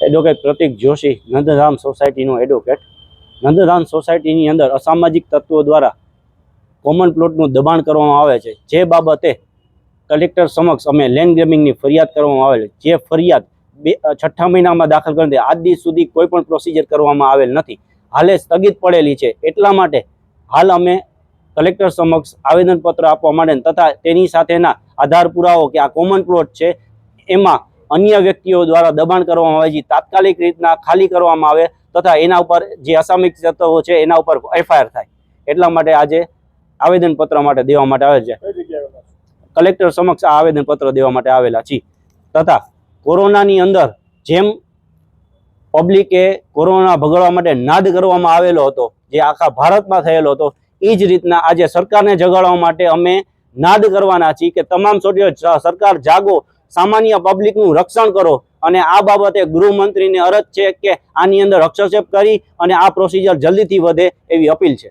Advocate Pratik Joshi, Nanddham સોસાયટીનો advocate Nanddham સોસાયટીની અંદર અસામાજિક તત્વો દ્વારા કોમન પ્લોટનું દબાણ કરવામાં આવે છે. જે બાબતે કલેક્ટર સમક્ષ અમે લેન્ડ ગ્રેમિંગની ફરિયાદ કરવામાં આવેલ જે ફરિયાદ બે છઠ્ઠા મહિનામાં દાખલ કરી આજ દિવસ સુધી કોઈ પણ પ્રોસિજર કરવામાં આવેલ નથી. હાલે સ્થગિત પડેલી છે. એટલા માટે હાલ અમે કલેક્ટર સમક્ષ આવેદનપત્ર આપવા માટે તથા તેની સાથેના આધાર પુરાવો કે આ કોમન પ્લોટ છે, એમાં અન્ય વ્યક્તિઓ દ્વારા દબાણ કરવામાં આવે છે તાત્કાલિક રીતના ખાલી કરવામાં આવે તથા એના ઉપર જે અસામિક તત્વો છે એના ઉપર એફઆઈઆર થાય. એટલા માટે આજે આવેદનપત્ર માટે દેવા માટે આવે છે. કલેક્ટર સમક્ષ આ આવેદનપત્ર દેવા માટે આવેલા છીએ. તથા કોરોનાની અંદર જેમ પબ્લિકે કોરોના ભગાડવા માટે નાદ કરવામાં આવેલો હતો જે આખા ભારતમાં થયેલો હતો એ જ રીતના આજે સરકારને જગાડવા માટે અમે નાદ કરવાના છીએ કે તમામ સોટીઓ સરકાર જાગો સામાન્ય પબ્લિકનું રક્ષણ કરો અને આ બાબતે ગૃહમંત્રીને અરજ છે કે આની અંદર હસ્તક્ષેપ કરી અને આ પ્રોસિજર જલ્દીથી વધે એવી અપીલ છે.